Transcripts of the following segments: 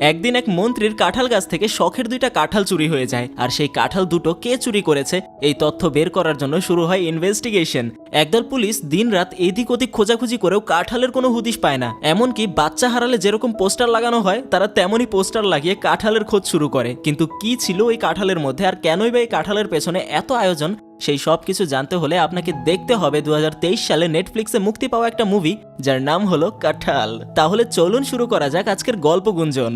একদিন এক মন্ত্রীর কাঁঠাল গাছ থেকে শখের দুইটা কাঁঠাল চুরি হয়ে যায়, আর সেই কাঁঠাল দুটো কে চুরি করেছে? এই তথ্য বের করার জন্য শুরু হয় ইনভেস্টিগেশন একদল পুলিশ দিনরাত এদিক ওদিক খোঁজাখুঁজি করেও কাঁঠালের কোনো হুদিশ পায় না। এমনকি বাচ্চা হারালে যেরকম পোস্টার লাগানো হয়, তারা তেমনই পোস্টার লাগিয়ে কাঁঠালের খোঁজ শুরু করে। কিন্তু কি ছিল ওই কাঁঠালের মধ্যে, আর কেনই বা এই কাঁঠালের পেছনে এত আয়োজন? সেই সব কিছু জানতে হলে আপনাকে দেখতে হবে দু হাজার তেইশ সালে নেটফ্লিক্সে মুক্তি পাওয়া একটা মুভি, যার নাম হলো কাঁঠাল। তাহলে চলুন শুরু করা যাক আজকের গল্প গুঞ্জন।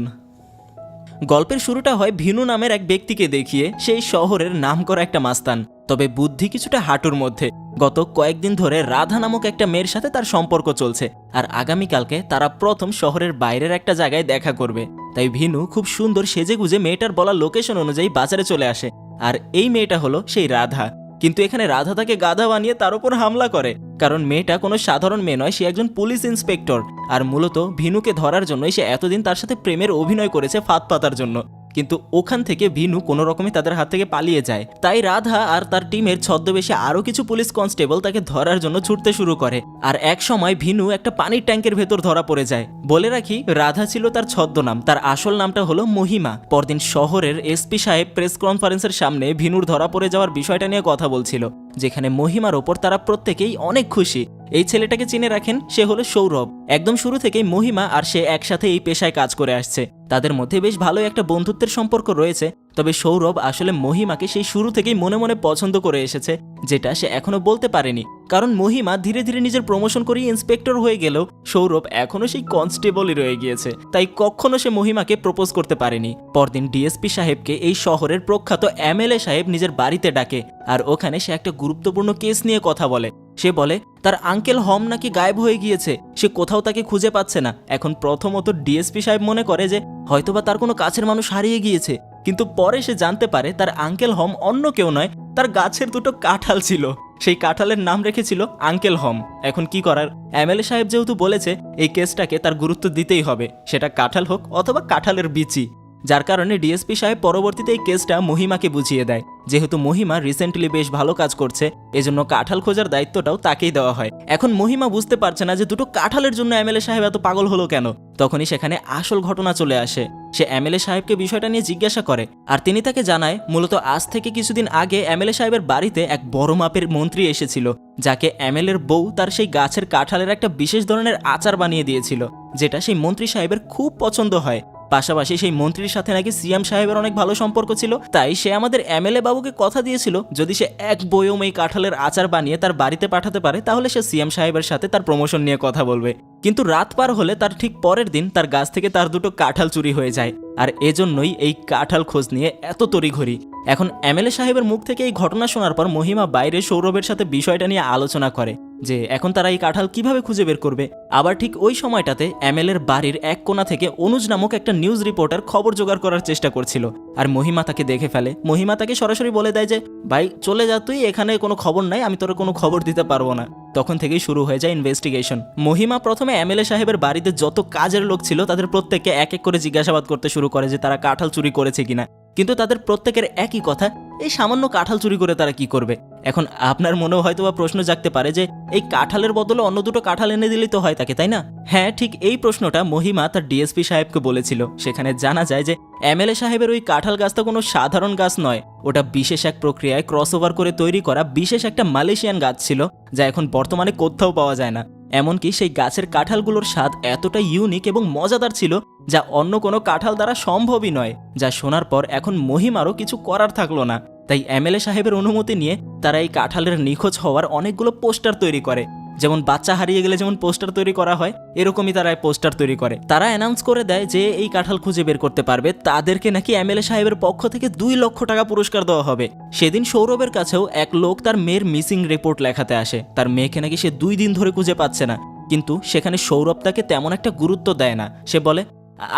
গল্পের শুরুটা হয় ভিনু নামের এক ব্যক্তিকে দেখিয়ে, সেই শহরের নাম করা একটা মাস্তান। তবে বুদ্ধি কিছুটা হাঁটুর মধ্যে। গত কয়েকদিন ধরে রাধা নামক একটা মেয়ের সাথে তার সম্পর্ক চলছে, আর আগামীকালকে তারা প্রথম শহরের বাইরের একটা জায়গায় দেখা করবে। তাই ভিনু খুব সুন্দর সেজেগুজে মেয়েটার বলা লোকেশন অনুযায়ী বাজারে চলে আসে, আর এই মেয়েটা হলো সেই রাধা। কিন্তু এখানে রাধা তাকে গাধা বানিয়ে তার উপর হামলা করে। কারণ মেয়েটা কোনো সাধারণ মেয়ে নয়, সে একজন পুলিশ ইন্সপেক্টর। আর মূলত ভিনুকে ধরার জন্যই সে এতদিন তার সাথে প্রেমের অভিনয় করেছে ফাঁদ পাতার জন্য। কিন্তু ওখান থেকে ভিনু কোনো রকমে তাদের হাত থেকে পালিয়ে যায়। তাই রাধা আর তার টিমের ছদ্মবেশে আরও কিছু পুলিশ কনস্টেবল তাকে ধরার জন্য ছুটতে শুরু করে। আর এক সময় ভিনু একটা পানির ট্যাঙ্কের ভেতর ধরা পড়ে যায়। বলে রাখি, রাধা ছিল তার ছদ্মনাম। তার আসল নামটা হলো মহিমা। পরদিন শহরের এসপি সাহেব প্রেস কনফারেন্সের সামনে ভিনুর ধরা পড়ে যাওয়ার বিষয়টা নিয়ে কথা বলছিল, যেখানে মহিমার ওপর তারা প্রত্যেকেই অনেক খুশি। এই ছেলেটাকে চিনে রাখেন, সে হলো সৌরভ। একদম শুরু থেকেই মহিমা আর সে একসাথে এই পেশায় কাজ করে আসছে। তাদের মধ্যে বেশ ভালোই একটা বন্ধুত্বের সম্পর্ক রয়েছে, তবে সৌরভ আসলে মহিমাকে সেই শুরু থেকেই মনে মনে পছন্দ করে এসেছে, যেটা সে এখনও বলতে পারেনি। কারণ মহিমা ধীরে ধীরে নিজের প্রমোশন করেই ইন্সপেক্টর হয়ে গেলেও সৌরভ এখনও সেই কনস্টেবলই রয়ে গিয়েছে, তাই কখনো সে মহিমাকে প্রপোজ করতে পারেনি। পরদিন ডিএসপি সাহেবকে এই শহরের প্রখ্যাত এমএলএ সাহেব নিজের বাড়িতে ডাকে, আর ওখানে সে একটা গুরুত্বপূর্ণ কেস নিয়ে কথা বলে। সে বলে, তার আঙ্কেল হম নাকি গায়েব হয়ে গিয়েছে। সে কোথাও তাকে খুঁজে পাচ্ছে না। এখন প্রথমত ডিএসপি সাহেব মনে করে যে, হয়তোবা তার কোনো কাছের মানুষ হারিয়ে গিয়েছে। কিন্তু পরে সে জানতে পারে, তার আঙ্কেল হম অন্য কেউ নয়, তার গাছের দুটো কাঁঠাল ছিল। সেই কাঁঠালের নাম রেখেছিল আঙ্কেল হম। এখন কি করার? এম এমএলএ সাহেব যেহেতু বলেছে, এই কেসটাকে তার গুরুত্ব দিতেই হবে। সেটা কাঁঠাল হোক অথবা কাঁঠালের বিচি। যার কারণে ডিএসপি সাহেব পরবর্তীতে এই কেসটা মহিমাকে বুঝিয়ে দেয়। যেহেতু মহিমা রিসেন্টলি বেশ ভালো কাজ করছে, এজন্য কাঁঠাল খোঁজার দায়িত্বটাও তাকেই দেওয়া হয়। এখন মহিমা বুঝতে পারছে না যে দুটো কাঁঠালের জন্য এম এমএলএ সাহেব এত পাগল হলো কেন। তখনই সেখানে আসল ঘটনা চলে আসে। সে এমএলএ সাহেবকে বিষয়টা নিয়ে জিজ্ঞাসা করে, আর তিনি তাকে জানায়, মূলত আজ থেকে কিছুদিন আগে এমএলএ সাহেবের বাড়িতে এক বড় মাপের মন্ত্রী এসেছিল, যাকে এমএলএর বউ তার সেই গাছের কাঁঠালের একটা বিশেষ ধরনের আচার বানিয়ে দিয়েছিল, যেটা সেই মন্ত্রী সাহেবের খুব পছন্দ হয়। পাশাপাশি সেই মন্ত্রীর সাথে নাকি সিএম সাহেবের অনেক ভালো সম্পর্ক ছিল, তাই সে আমাদের এমএলএ বাবুকে কথা দিয়েছিল, যদি সে এক বয়ম এই কাঁঠালের আচার বানিয়ে তার বাড়িতে পাঠাতে পারে, তাহলে সে সিএম সাহেবের সাথে তার প্রমোশন নিয়ে কথা বলবে। কিন্তু রাত পার হলে তার ঠিক পরের দিন তার গাছ থেকে তার দুটো কাঁঠাল চুরি হয়ে যায়, আর এজন্যই এই কাঁঠাল খোঁজ নিয়ে এত তড়িঘড়ি। এখন এমএলএ সাহেবের মুখ থেকে এই ঘটনা শোনার পর মহিমা বাইরে সৌরভের সাথে বিষয়টা নিয়ে আলোচনা করে। যে এখন তারা এই কাঁঠাল কীভাবে খুঁজে বের করবে? আবার ঠিক ওই সময়টাতে এমএলএর বাড়ির এক কোণা থেকে অনুজ নামক একটা নিউজ রিপোর্টার খবর জোগাড় করার চেষ্টা করছিল। আর মহিমা তাকে দেখে ফেলে। মহিমা তাকে সরাসরি বলে দেয় যে, ভাই, চলে যা তুই, এখানে কোনো খবর নাই, আমি তোর কোনো খবর দিতে পারব না। তখন থেকেই শুরু হয়ে যায় ইনভেস্টিগেশন মহিমা প্রথমে এমএলএ সাহেবের বাড়িতে যত কাজের লোক ছিল, তাদের প্রত্যেককে এক এক করে জিজ্ঞাসাবাদ করতে শুরু করে যে, তারা কাঁঠাল চুরি করেছে কিনা? কিন্তু তাদের প্রত্যেকের একই কথা, এই সামান্য কাঁঠাল চুরি করে তারা কি করবে? এখন আপনার মনেও হয়তো বা প্রশ্ন জাগতে পারে যে, এই কাঁঠালের বদলে অন্য দুটো কাঁঠাল এনে দিলেই তো হয় তাকে, তাই না? হ্যাঁ ঠিক এই প্রশ্নটা মহিমা তার ডিএসপি সাহেবকে বলেছিল। সেখানে জানা যায় যে এমএলএ সাহেবের ওই কাঁঠাল গাছটা কোনো সাধারণ গাছ নয়। ওটা বিশেষ এক প্রক্রিয়ায় ক্রস ওভার করে তৈরি করা বিশেষ একটা মালয়েশিয়ান গাছ ছিল, যা এখন বর্তমানে কোথাও পাওয়া যায় না। এমনকি সেই গাছের কাঁঠালগুলোর স্বাদ এতটা ইউনিক এবং মজাদার ছিল, যা অন্য কোনো কাঁঠাল দ্বারা সম্ভবই নয়, যা শোনার পর এখন মহিমারও কিছু করার থাকল না। তাই এমএলএ সাহেবের অনুমতি নিয়ে তারা এই কাঁঠালের নিখোঁজ হওয়ার অনেকগুলো পোস্টার তৈরি করে। যেমন বাচ্চা হারিয়ে গেলে যেমন পোস্টার তৈরি করা হয়, এরকমই তারা পোস্টার তৈরি করে। তারা অ্যানাউন্স করে দেয় যে এই কাঁঠাল খুঁজে বের করতে পারবে। তাদেরকে নাকি এমএলএ সাহেবের পক্ষ থেকে দুই লক্ষ টাকা পুরস্কার দেওয়া হবে। সেদিন সৌরভের কাছেও এক লোক তার মেয়ের মিসিং রিপোর্ট লেখাতে আসে। তার মেয়েকে নাকি সে দুই দিন ধরে খুঁজে পাচ্ছে না। কিন্তু সেখানে সৌরভ তাকে তেমন একটা গুরুত্ব দেয় না। সে বলে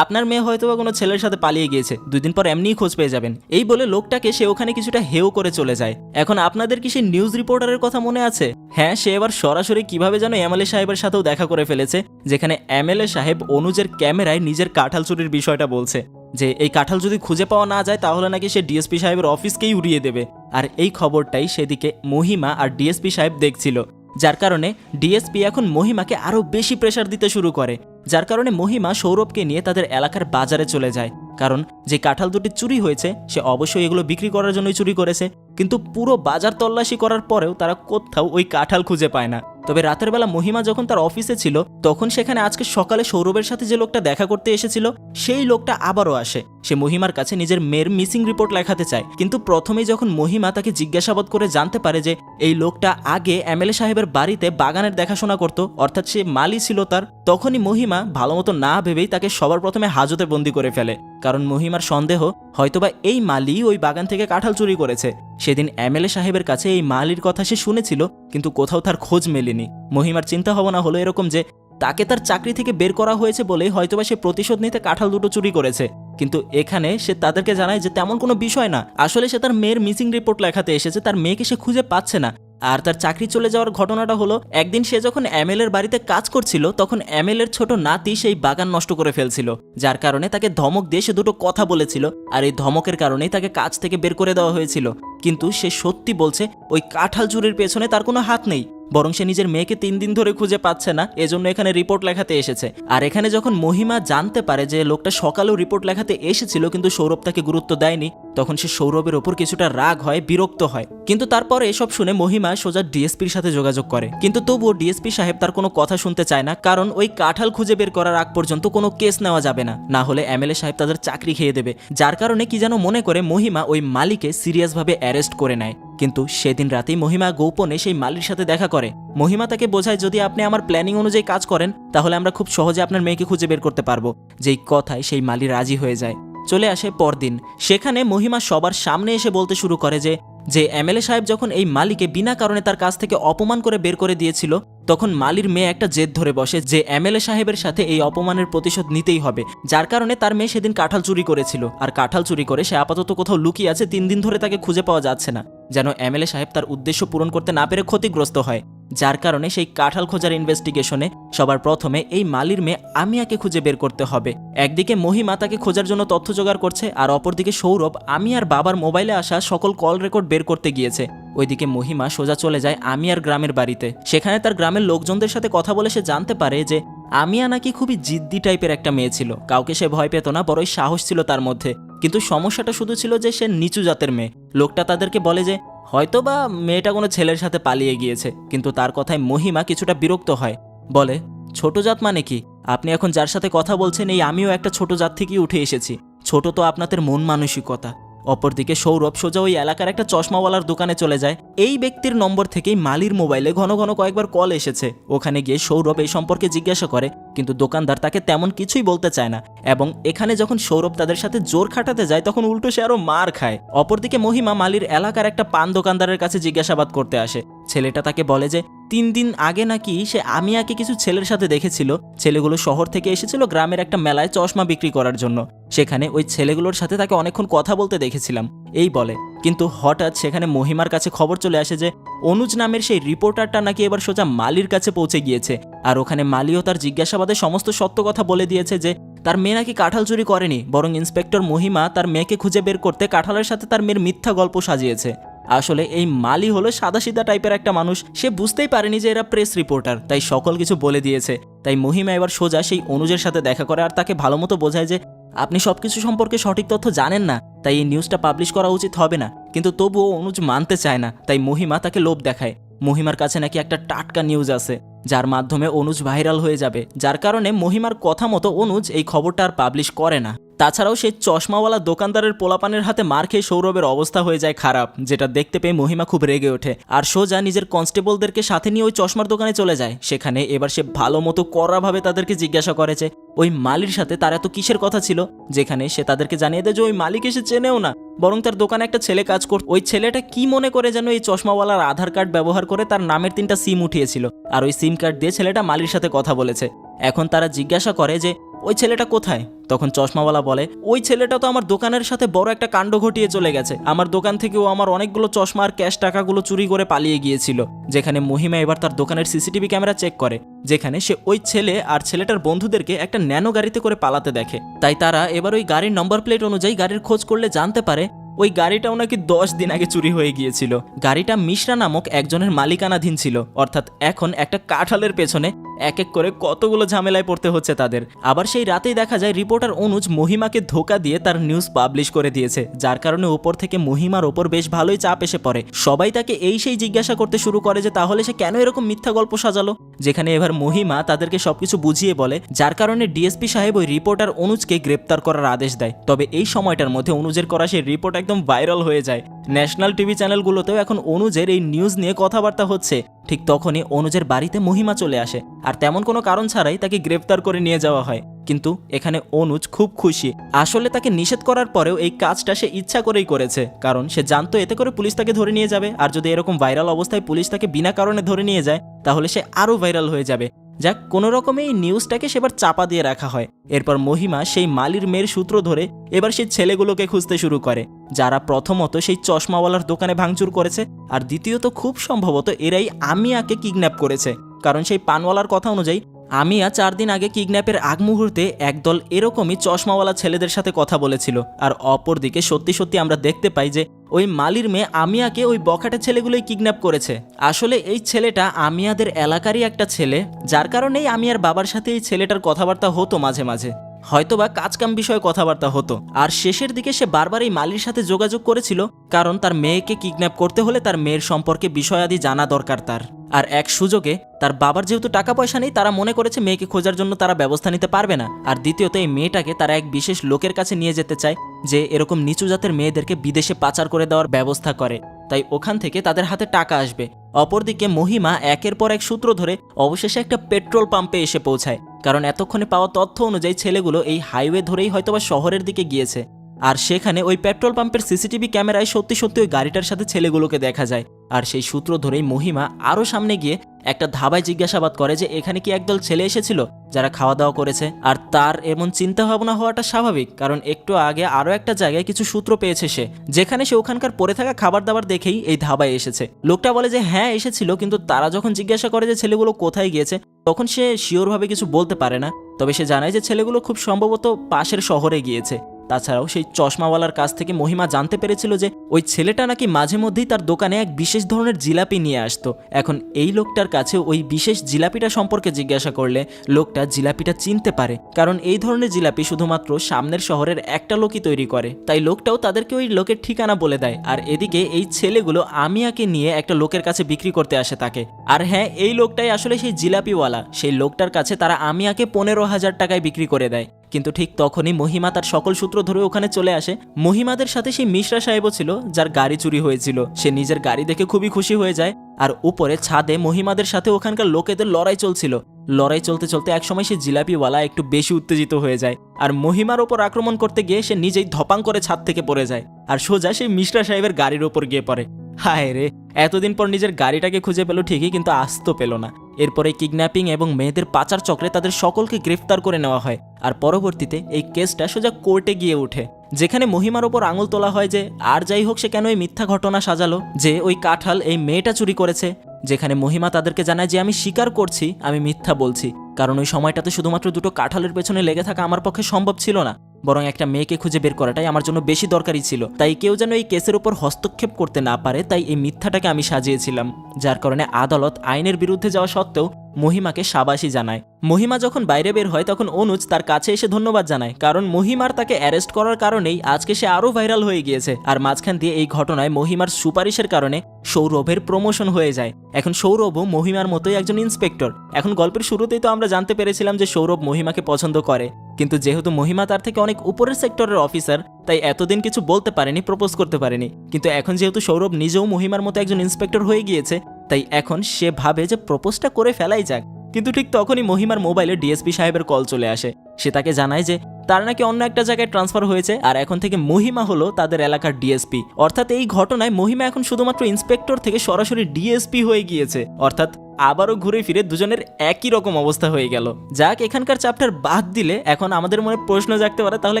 আপনার মেয়ে হয়তো বা কোনো ছেলের সাথে পালিয়ে গিয়েছে দুই দিন পর এমনিই খোঁজ পেয়ে যাবেন। এই বলে লোকটাকে সে ওখানে কিছুটা হেও করে চলে যায়। এখন আপনাদের কি সেই নিউজ রিপোর্টারের কথা মনে আছে? হ্যাঁ সে এবার সরাসরি কীভাবে যেন এম এমএলএ সাহেবের সাথেও দেখা করে ফেলেছে, যেখানে এমএলএ সাহেব অনুজের ক্যামেরায় নিজের কাঁঠাল চুরির বিষয়টা বলছে, যে এই কাঁঠাল যদি খুঁজে পাওয়া না যায়, তাহলে নাকি সে ডিএসপি সাহেবের অফিসকেই উড়িয়ে দেবে। আর এই খবরটাই সেদিকে মহিমা আর ডিএসপি সাহেব দেখছিল, যার কারণে ডিএসপি এখন মহিমাকে আরও বেশি প্রেশার দিতে শুরু করে। যার কারণে মহিমা সৌরভকে নিয়ে তাদের এলাকার বাজারে চলে যায়। কারণ যে কাঁঠাল দুটি চুরি হয়েছে, সে অবশ্যই এগুলো বিক্রি করার জন্যই চুরি করেছে। কিন্তু পুরো বাজার তল্লাশি করার পরেও তারা কোথাও ওই কাঁঠাল খুঁজে পায় না। তবে রাতের বেলা মহিমা যখন তার অফিসে ছিল, তখন সেখানে আজকে সকালে সৌরভের সাথে যে লোকটা দেখা করতে এসেছিল, সেই লোকটা আবারও আসে। সে মহিমার কাছে নিজের মেয়ের মিসিং রিপোর্ট লেখাতে চায়। কিন্তু প্রথমেই যখন মহিমা তাকে জিজ্ঞাসাবাদ করে জানতে পারে যে, এই লোকটা আগে এমএলএ সাহেবের বাড়িতে বাগানের দেখাশোনা করত, অর্থাৎ সে মালি ছিল তার, তখনই মহিমা ভালো মতো না ভেবেই তাকে সবার প্রথমে হাজতে বন্দি করে ফেলে। কারণ মহিমার সন্দেহ, হয়তোবা এই মালি ওই বাগান থেকে কাঁঠাল চুরি করেছে। সেদিন এমএলএ সাহেবের কাছে এই মালির কথা সে শুনেছিল, কিন্তু কোথাও তার খোঁজ মেলেনি মহিমার চিন্তা ভাবনা হলো এরকম যে, তাকে তার চাকরি থেকে বের করা হয়েছে বলেই হয়তোবা সে প্রতিশোধ নিতে কাঁঠাল দুটো চুরি করেছে। কিন্তু এখানে সে তাদেরকে জানায় যে তেমন কোনো বিষয় না। আসলে সে তার মেয়ের মিসিং রিপোর্ট লেখাতে এসেছে, তার মেয়েকে সে খুঁজে পাচ্ছে না। আর তার চাকরি চলে যাওয়ার ঘটনাটা হলো, একদিন সে যখন এমএল বাড়িতে কাজ করছিল, তখন এমএল ছোট নাতি সেই বাগান নষ্ট করে ফেলছিল। যার কারণে তাকে ধমক দিয়ে সে দুটো কথা বলেছিল, আর এই ধমকের কারণেই তাকে কাজ থেকে বের করে দেওয়া হয়েছিল। কিন্তু সে সত্যি বলছে, ওই কাঁঠাল চুরির পেছনে তার কোনো হাত নেই। বরং সে নিজের মেয়েকে তিন দিন ধরে খুঁজে পাচ্ছে না, এজন্য এখানে রিপোর্ট লেখাতে এসেছে। আর এখানে যখন মহিমা জানতে পারে যে লোকটা সকালেও রিপোর্ট লেখাতে এসেছিল কিন্তু সৌরভ তাকে গুরুত্ব দেয়নি, তখন সে সৌরভের ওপর কিছুটা রাগ হয়, বিরক্ত হয়। কিন্তু তারপরে এসব শুনে মহিমা সোজা ডিএসপির সাথে যোগাযোগ করে। কিন্তু তবুও ডিএসপি সাহেব তার কোনো কথা শুনতে চায় না, কারণ ওই কাঁঠাল খুঁজে বের করার আগ পর্যন্ত কোনো কেস নেওয়া যাবে না। না হলে এমএলএ সাহেব তাদের চাকরি খেয়ে দেবে, যার কারণে কি যেন মনে করে মহিমা ওই মালিকে সিরিয়াসভাবে অ্যারেস্ট করে নেয়। কিন্তু সেদিন রাতেই মহিমা গোপনে সেই মালির সাথে দেখা করে। মহিমা তাকে বোঝায়, যদি আপনি আমার প্ল্যানিং অনুযায়ী কাজ করেন, তাহলে আমরা খুব সহজে আপনার মেয়েকে খুঁজে বের করতে পারব যেই কথায় সেই মালি রাজি হয়ে যায়। চলে আসে পরদিন। সেখানে মহিমা সবার সামনে এসে বলতে শুরু করে যে যে এমএলএ সাহেব যখন এই মালিকে বিনা কারণে তার কাছ থেকে অপমান করে বের করে দিয়েছিল, তখন মালির মেয়ে একটা জেদ ধরে বসে যে এমএলএ সাহেবের সাথে এই অপমানের প্রতিশোধ নিতেই হবে। যার কারণে তার মেয়ে সেদিন কাঁঠাল চুরি করেছিল। আর কাঁঠাল চুরি করে সে আপাতত কোথাও লুকিয়ে আছে, তিন দিন ধরে তাকে খুঁজে পাওয়া যাচ্ছে না। যেন এমএলএ সাহেব তার উদ্দেশ্য পূরণ করতে না পেরে ক্ষতিগ্রস্ত হয়। যার কারণে সেই কাঁঠাল খোঁজার ইনভেস্টিগেশনে সবার প্রথমে এই মালির মেয়ে আমিয়াকে খুঁজে বের করতে হবে। একদিকে মহিমা তাকে খোঁজার জন্য তথ্য জোগাড় করছে, আর অপরদিকে সৌরভ, আমি আর বাবার মোবাইলে আসা সকল কল রেকর্ড বের করতে গিয়েছে। ওইদিকে মহিমা সোজা চলে যায় আমিয়ার গ্রামের বাড়িতে। সেখানে তার গ্রামের লোকজনদের সাথে কথা বলে সে জানতে পারে যে, আমিয়া নাকি খুবই জিদ্দি টাইপের একটা মেয়ে ছিল। কাউকে সে ভয় পেত না, বড়ই সাহস ছিল তার মধ্যে। কিন্তু সমস্যাটা শুধু ছিল যে সে নিচু জাতের মেয়ে। লোকটা তাদেরকে বলে যে হয়তো বা মেয়েটা কোনো ছেলের সাথে পালিয়ে গিয়েছে, কিন্তু তার কথায় মহিমা কিছুটা বিরক্ত হয়। বলে, ছোট জাত মানে কি? আপনি এখন যার সাথে কথা বলছেন, এই আমিও একটা ছোট জাত থেকেই উঠে এসেছি। ছোট তো আপনাদের মন মানসিকতা। অপরদিকে সৌরভ সোজা ওই এলাকার একটা চশমাওয়ালার দোকানে চলে যায়। এই ব্যক্তির নম্বর থেকেই মালির মোবাইলে ঘন ঘন কয়েকবার কল এসেছে। ওখানে গিয়ে সৌরভ এই সম্পর্কে জিজ্ঞাসা করে, কিন্তু দোকানদার তাকে তেমন কিছুই বলতে চায় না এবং এখানে যখন সৌরভ তাদের সাথে জোর খাটাতে যায়, তখন উল্টো সে আরও মার খায়। অপরদিকে মহিমা মালির এলাকার একটা পান দোকানদারের কাছে জিজ্ঞাসাবাদ করতে আসে। ছেলেটা তাকে বলে যে, তিন দিন আগে নাকি সে আমিয়াকে কিছু ছেলের সাথে দেখেছিল। ছেলেগুলো শহর থেকে এসেছিল গ্রামের একটা মেলায় চশমা বিক্রি করার জন্য। সেখানে ওই ছেলেগুলোর সাথে তাকে অনেকক্ষণ কথা বলতে দেখেছিলাম। এই বলে। কিন্তু হঠাৎ সেখানে মহিমার কাছে খবর চলে আসে যে, অনুজ নামের সেই রিপোর্টারটা নাকি এবার সোজা মালির কাছে পৌঁছে গিয়েছে। আর ওখানে মালিও তার জিজ্ঞাসাবাদে সমস্ত সত্য কথা বলে দিয়েছে যে, তার মেয়ে নাকি কাঁঠাল চুরি করেনি। বরং ইন্সপেক্টর মহিমা তার মেয়েকে খুঁজে বের করতে কাঁঠালের সাথে তার মেয়ের মিথ্যা গল্প সাজিয়েছে। আসলে এই মালি হলো সাদাসিধা টাইপের একটা মানুষ। সে বুঝতেই পারেনি যে এরা প্রেস রিপোর্টার তাই সকল কিছু বলে দিয়েছে। তাই মহিমা এবার সোজা সেই অনুজের সাথে দেখা করে আর তাকে ভালো মতো বোঝায় যে, আপনি সবকিছু সম্পর্কে সঠিক তথ্য জানেন না, তাই এই নিউজটা পাবলিশ করা উচিত হবে না। কিন্তু তবুও অনুজ মানতে চায় না, তাই মহিমা তাকে লোভ দেখায়। মহিমার কাছে নাকি একটা টাটকা নিউজ আছে, যার মাধ্যমে অনুজ ভাইরাল হয়ে যাবে। যার কারণে মহিমার কথা মতো অনুজ এই খবরটা আর পাবলিশ করে না। তাছাড়াও সেই চশমাওয়ালা দোকানদারের পোলাপানের হাতে মার খেয়ে সৌরভের অবস্থা হয়ে যায় খারাপ, যেটা দেখতে পেয়ে মহিমা খুব রেগে ওঠে। আর সোজা নিজের কনস্টেবলদেরকে সাথে নিয়ে ওই চশমার দোকানে চলে যায়। সেখানে এবার সে ভালো মতো কড়াভাবে তাদেরকে জিজ্ঞাসা করেছে, ওই মালির সাথে তার এত কিসের কথা ছিল? যেখানে সে তাদেরকে জানিয়ে দেয় যে, ওই মালিক এসে চেনেও না, বরং তার দোকানে একটা ছেলে কাজ করত ওই ছেলেটা কি মনে করে যেন এই চশমাওয়ালার আধার কার্ড ব্যবহার করে তার নামের তিনটা সিম উঠিয়েছিল। আর ওই সিম কার্ড দিয়ে ছেলেটা মালির সাথে কথা বলেছে। এখন তারা জিজ্ঞাসা করে যে ওই ছেলেটা কোথায়? তখন চশমাওয়ালা বলে, ওই ছেলেটা তো আমার দোকানের সাথে বড় একটা কাণ্ড ঘটিয়ে চলে গেছে। আমার দোকান থেকেও আমার অনেকগুলো চশমা আর ক্যাশ টাকাগুলো চুরি করে পালিয়ে গিয়েছিল। যেখানে মহিমা এবার তার দোকানের সিসিটিভি ক্যামেরা চেক করে। যেখানে সে ওই ছেলে আর ছেলেটার বন্ধুদেরকে একটা ন্যানো গাড়িতে করে পালাতে দেখে। তাই তারা এবার ওই গাড়ির নম্বর প্লেট অনুযায়ী গাড়ির খোঁজ করলে জানতে পারে, ওই গাড়িটাও নাকি দশ দিন আগে চুরি হয়ে গিয়েছিল। গাড়িটা মিশ্রা নামক একজনের মালিকানাধীন ছিল। অর্থাৎ এখন একটা কাঁঠালের পেছনে এক এক করে কতগুলো ঝামেলায় পড়তে হচ্ছে তাদের। আবার সেই রাতেই দেখা যায় রিপোর্টার অনুজ মহিমাকে ধোকা দিয়ে তার নিউজ পাবলিশ করে দিয়েছে, যার কারণে ওপর থেকে মহিমার ওপর বেশ ভালোই চাপ এসে পড়ে। সবাই তাকে এই সেই জিজ্ঞাসা করতে শুরু করে যে, তাহলে সে কেন এরকম মিথ্যা গল্প সাজালো? যেখানে এবার মহিমা তাদেরকে সবকিছু বুঝিয়ে বলে, যার কারণে ডিএসপি সাহেব ওই রিপোর্টার অনুজকে গ্রেপ্তার করার আদেশ দেয়। তবে এই সময়টার মধ্যে অনুজের করা সেই রিপোর্ট একদম ভাইরাল হয়ে যায়। ন্যাশনাল টিভি চ্যানেলগুলোতেও এখন অনুজের এই নিউজ নিয়ে কথাবার্তা হচ্ছে। ঠিক তখনই অনুজের বাড়িতে মহিমা চলে আসে। আর তেমন কোনো কারণ ছাড়াই তাকে গ্রেফতার করে নিয়ে যাওয়া হয়। কিন্তু এখানে অনুজ খুব খুশি। আসলে তাকে নিষেধ করার পরেও এই কাজটা সে ইচ্ছা করেই করেছে। কারণ সে জানতো এতে করে পুলিশ তাকে ধরে নিয়ে যাবে। আর যদি এরকম ভাইরাল অবস্থায় পুলিশ তাকে বিনা কারণে ধরে নিয়ে যায়, তাহলে সে আরও ভাইরাল হয়ে যাবে। যাক, কোনো রকমে এই নিউজটাকে সেবার চাপা দিয়ে রাখা হয়। এরপর মহিমা সেই মালির মেয়ের সূত্র ধরে এবার সেই ছেলেগুলোকে খুঁজতে শুরু করে, যারা প্রথমত সেই চশমাওয়ালার দোকানে ভাঙচুর করেছে আর দ্বিতীয়ত খুব সম্ভবত এরাই আমিয়াকে কিডন্যাপ করেছে। কারণ সেই পানওয়ালার কথা অনুযায়ী আমিয়া চার দিন আগে কিডন্যাপের আগ মুহূর্তে একদল এরকমই চশমাওয়ালা ছেলেদের সাথে কথা বলেছিল। আর অপরদিকে সত্যি সত্যি আমরা দেখতে পাই যে, ওই মালির মেয়ে আমিয়াকে ওই বখাটে ছেলেগুলোই কিডন্যাপ করেছে। আসলে এই ছেলেটা আমিয়াদের এলাকারই একটা ছেলে, যার কারণেই আমিয়ার বাবার সাথে এই ছেলেটার কথাবার্তা হতো মাঝে মাঝে। হয়তোবা কাজকাম বিষয়ে কথাবার্তা হতো। আর শেষের দিকে সে বারবার এই মালির সাথে যোগাযোগ করেছিল, কারণ তার মেয়েকে কিডন্যাপ করতে হলে তার মেয়ের সম্পর্কে বিষয়াদি জানা দরকার তার। আর এক সুযোগে, তার বাবার যেহেতু টাকা পয়সা নেই, তারা মনে করেছে মেয়েকে খোঁজার জন্য তারা ব্যবস্থা নিতে পারবে না। আর দ্বিতীয়ত, এই মেয়েটাকে তারা এক বিশেষ লোকের কাছে নিয়ে যেতে চায়, যে এরকম নিচু জাতের মেয়েদেরকে বিদেশে পাচার করে দেওয়ার ব্যবস্থা করে। তাই ওখান থেকে তাদের হাতে টাকা আসবে। অপরদিকে মহিমা একের পর এক সূত্র ধরে অবশেষে একটা পেট্রোল পাম্পে এসে পৌঁছায়, কারণ এতক্ষণে পাওয়া তথ্য অনুযায়ী ছেলেগুলো এই হাইওয়ে ধরেই হয়তোবা শহরের দিকে গিয়েছে। আর সেখানে ওই পেট্রোল পাম্পের সিসিটিভি ক্যামেরায় সত্যি সত্যি ওই গাড়িটার সাথে ছেলেগুলোকে দেখা যায়। আর সেই সূত্র ধরেই মহিমা আরও সামনে গিয়ে একটা ধাবায় জিজ্ঞাসাবাদ করে যে এখানে কি একদল ছেলে এসেছিল যারা খাওয়া দাওয়া করেছে। আর তার এমন চিন্তা ভাবনা হওয়াটা স্বাভাবিক, কারণ একটু আগে আরও একটা জায়গায় কিছু সূত্র পেয়েছে সে, যেখানে সে ওখানকার পড়ে থাকা খাবার দাবার দেখেই এই ধাবায় এসেছে। লোকটা বলে যে হ্যাঁ এসেছিল, কিন্তু তারা যখন জিজ্ঞাসা করে যে ছেলেগুলো কোথায় গিয়েছে, তখন সে শিওরভাবে কিছু বলতে পারে না। তবে সে জানায় যে ছেলেগুলো খুব সম্ভবত পাশের শহরে গিয়েছে। তাছাড়াও সেই চশমাওয়ালার কাছ থেকে মহিমা জানতে পেরেছিল যে ওই ছেলেটা নাকি মাঝে মধ্যেই তার দোকানে এক বিশেষ ধরনের জিলাপি নিয়ে আসতো। এখন এই লোকটার কাছে ওই বিশেষ জিলাপিটা সম্পর্কে জিজ্ঞাসা করলে লোকটা জিলাপিটা চিনতে পারে। কারণ এই ধরনের জিলাপি শুধুমাত্র সামনের শহরের একটা লোকই তৈরি করে। তাই লোকটাও তাদেরকে ওই লোকের ঠিকানা বলে দেয়। আর এদিকে এই ছেলেগুলো আমিয়াকে নিয়ে একটা লোকের কাছে বিক্রি করতে আসে তাকে। আর হ্যাঁ এই লোকটাই আসলে সেই জিলাপিওয়ালা। সেই লোকটার কাছে তারা আমিয়াকে পনেরো হাজার টাকায় বিক্রি করে দেয়। কিন্তু ঠিক তখনই মহিমা তার সকল সূত্র ধরে ওখানে চলে আসে। মহিমাদের সাথে সেই মিশ্রা সাহেবও ছিল, যার গাড়ি চুরি হয়েছিল। সে নিজের গাড়ি দেখে খুবই খুশি হয়ে যায়। আর উপরে ছাদে মহিমাদের সাথে ওখানকার লোকেদের লড়াই চলছিল। লড়াই চলতে চলতে একসময় সে জিলাপিওয়ালা একটু বেশি উত্তেজিত হয়ে যায়। আর মহিমার ওপর আক্রমণ করতে গিয়ে সে নিজেই ধপাং করে ছাদ থেকে পড়ে যায়। আর সোজা সেই মিশ্রা সাহেবের গাড়ির ওপর গিয়ে পড়ে। হায় রে এতদিন পর নিজের গাড়িটাকে খুঁজে পেল ঠিকই, কিন্তু আসতো পেল না। এরপরে কিডন্যাপিং এবং মেয়েদের পাচার চক্রে তাদের সকলকে গ্রেফতার করে নেওয়া হয়। আর পরবর্তীতে এই কেসটা সোজা কোর্টে গিয়ে ওঠে, যেখানে মহিমার ওপর আঙুল তোলা হয় যে, আর যাই হোক সে কেন এই মিথ্যা ঘটনা সাজালো, যে ওই কাঁঠাল এই মেয়েটা চুরি করেছে, যেখানে মহিমা তাদেরকে জানায় যে, আমি স্বীকার করছি, আমি মিথ্যা বলছি, কারণ ওই সময়টাতে শুধুমাত্র দুটো কাঁঠালের পেছনে লেগে থাকা আমার পক্ষে সম্ভব ছিল না। বরং একটা মেয়েকে খুঁজে বের করাটাই আমার জন্য বেশি দরকারি ছিল। তাই কেউ যেন এই কেসের উপর হস্তক্ষেপ করতে না পারে, তাই এই মিথ্যাটাকে আমি সাজিয়েছিলাম, যার কারণে আদালত আইনের বিরুদ্ধে যাওয়া সত্ত্বেও মহিমাকে সাবাসী জানায়। মহিমা যখন বাইরে বের হয়, তখন অনুজ তার কাছে এসে ধন্যবাদ জানায়, কারণ মহিমার তাকে অ্যারেস্ট করার কারণেই আজকে সে আরও ভাইরাল হয়ে গিয়েছে। আর মাঝখান দিয়ে এই ঘটনায় মহিমার সুপারিশের কারণে সৌরভের প্রমোশন হয়ে যায়। এখন সৌরভও মহিমার মতোই একজন ইন্সপেক্টর। এখন গল্পের শুরুতেই তো আমরা জানতে পেরেছিলাম যে সৌরভ মহিমাকে পছন্দ করে। কিন্তু যেহেতু মহিমা তার থেকে অনেক উপরের সেক্টরের অফিসার, তাই এতদিন কিছু বলতে পারেনি, প্রপোজ করতে পারেনি। কিন্তু এখন যেহেতু সৌরভ নিজেও মহিমার মতো একজন ইন্সপেক্টর হয়ে গিয়েছে তাই এখন সে ভাবে যে প্রপোজটা করে ফেলাই যাক। কিন্তু ঠিক তখনই মহিমার মোবাইলে ডিএসপি সাহেবের কল চলে আসে। সে তাকে জানায় যে তার নাকি অন্য একটা জায়গায় ট্রান্সফার হয়েছে আর এখন থেকে মহিমা হলো তাদের এলাকার ডিএসপি। অর্থাৎ এই ঘটনায় মহিমা এখন শুধুমাত্র ইন্সপেক্টর থেকে সরাসরি ডিএসপি হয়ে গিয়েছে। অর্থাৎ আবারও ঘুরে ফিরে দুজনের একই রকম অবস্থা হয়ে গেল। যাক, এখানকার চ্যাপ্টার বাদ দিলে এখন আমাদের মনে প্রশ্ন জাগতে পারে, তাহলে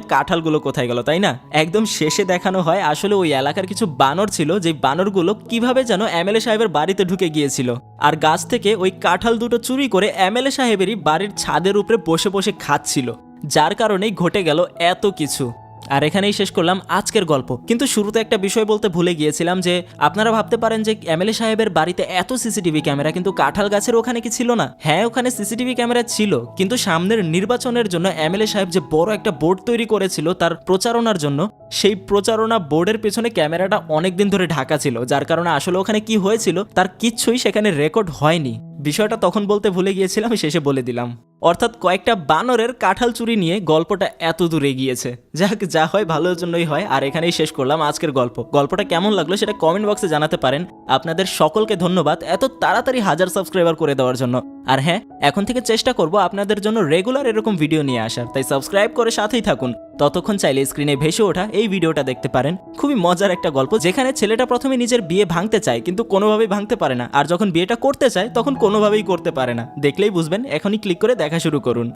কাঁঠালগুলো কোথায় গেল, তাই না? একদম শেষে দেখানো হয়, আসলে ওই এলাকার কিছু বানর ছিল, যে বানরগুলো কীভাবে যেন এমএলএ সাহেবের বাড়িতে ঢুকে গিয়েছিল। আর গাছ থেকে ওই কাঁঠাল দুটো চুরি করে এমএলএ সাহেবেরই বাড়ির ছাদের উপরে বসে বসে খাচ্ছিল। যার কারণেই ঘটে গেল এত কিছু। আর এখানেই শেষ করলাম আজকের গল্প। কিন্তু শুরুতে একটা বিষয় বলতে ভুলে গিয়েছিলাম যে, আপনারা ভাবতে পারেন যে এমএলএ সাহেবের বাড়িতে এত সিসিটিভি ক্যামেরা, কিন্তু কাঁঠাল গাছের ওখানে কি ছিল না? হ্যাঁ ওখানে সিসিটিভি ক্যামেরা ছিল, কিন্তু সামনের নির্বাচনের জন্য এমএলএ সাহেব যে বড় একটা বোর্ড তৈরি করেছিল তার প্রচারণার জন্য, সেই প্রচারণা বোর্ডের পেছনে ক্যামেরাটা অনেক দিন ধরে ঢাকা ছিল, যার কারণে আসলে ওখানে কি হয়েছিল তার কিচ্ছুই সেখানে রেকর্ড হয়নি। বিষয়টা তখন বলতে ভুলে গিয়েছিলাম, শেষে বলে দিলাম। অর্থাৎ কয়েকটা বানরের কাঁঠাল চুরি নিয়ে গল্পটা এত দূরে গিয়েছে যাক যা হয়, ভালোর জন্যই হয়। আর এখানেই শেষ করলাম আজকের গল্প। গল্পটা কেমন লাগল সেটা কমেন্ট বক্সে জানাতে পারেন। আপনাদের সকলকে ধন্যবাদ এত তাড়াতাড়ি হাজার সাবস্ক্রাইবার করে দেওয়ার জন্য। আর হ্যাঁ এখন থেকে চেষ্টা করব আপনাদের জন্য রেগুলার এরকম ভিডিও নিয়ে আসার। তাই সাবস্ক্রাইব করে সাথেই থাকুন। ততক্ষণ চাইলে স্ক্রিনে ভেসে ওঠা এই ভিডিওটা দেখতে পারেন। খুবই মজার একটা গল্প, যেখানে ছেলেটা প্রথমে নিজের বিয়ে ভাঙতে চায়, কিন্তু কোনোভাবেই ভাঙতে পারে না। আর যখন বিয়েটা করতে চায়, তখন কোনোভাবেই করতে পারে না। দেখলেই বুঝবেন, এখনই ক্লিক করে দেখা শুরু করুন।